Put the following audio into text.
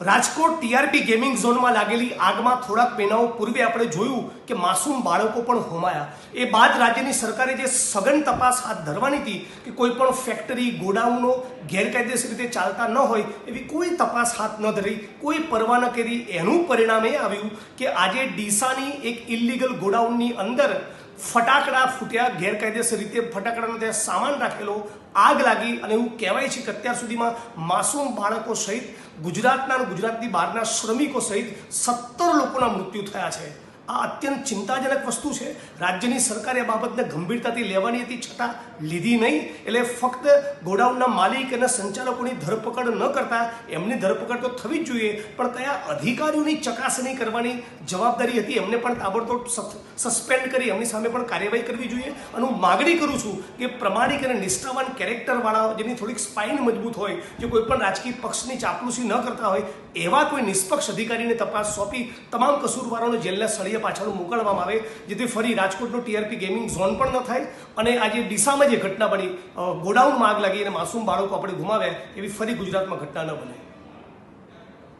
Rajkot TRP gaming ઝોનમાં લાગેલી આગમાં થોડાક મહિનાઓ પૂર્વે આપણે જોયું કે માસૂમ બાળકો પણ હોમાયા. એ બાદ રાજ્યની સરકારે જે સઘન તપાસ હાથ ધરવાની હતી કે કોઈ પણ ફેક્ટરી, ગોડાઉનો ગેરકાયદેસર રીતે ચાલતા ન હોય એવી કોઈ તપાસ હાથ ન ધરી, કોઈ પરવા ન કરી, એનું પરિણામ એ આવ્યું કે આજે ડીસાની એક ઇલીગલ ગોડાઉનની અંદર ફટાકડા ફૂટ્યા ગેરકાયદેસર રીતે ફટાકડાનો ત્યાં સામાન રાખેલો આગ લાગી અને એવું કહેવાય છે કે અત્યાર સુધીમાં માસૂમ બાળકો સહિત ગુજરાતના ગુજરાતની બહારના શ્રમિકો સહિત સત્તર લોકોના મૃત્યુ થયા છે. આ અત્યંત ચિંતાજનક વસ્તુ છે. રાજ્યની સરકારે આ બાબતને ગંભીરતાથી લેવાની હતી, છતાં લીધી નહીં. એટલે ફક્ત ગોડાઉનના માલિક અને સંચાલકોની ધરપકડ ન કરતા એમની ધરપકડ તો થવી જ જોઈએ, પણ કયા અધિકારીઓની ચકાસણી કરવાની જવાબદારી હતી એમને પણ તાબડતોડ સસ્પેન્ડ કરી એમની સામે પણ કાર્યવાહી કરવી જોઈએ. અને હું માગણી કરું છું કે પ્રમાણિક અને નિષ્ઠાવાન કેરેક્ટરવાળા જેની થોડીક સ્પાઇન મજબૂત હોય, જે કોઈ પણ રાજકીય પક્ષની ચાપલુસી ન કરતા હોય, એવા કોઈ નિષ્પક્ષ અધિકારીને તપાસ સોંપી તમામ કસૂરવારોને જેલના સળિયે પાછળ મોકલવામાં આવે, જેથી ફરી રાજકોટનો ટીઆરપી ગેમિંગ ઝોન પણ ન થાય અને આજે ડીસામાં જે ઘટના બની ગોડાઉનમાં આગ લાગી અને માસૂમ બાળકો આપણે ગુમાવ્યા, એવી ફરી ગુજરાતમાં ઘટના ન બને.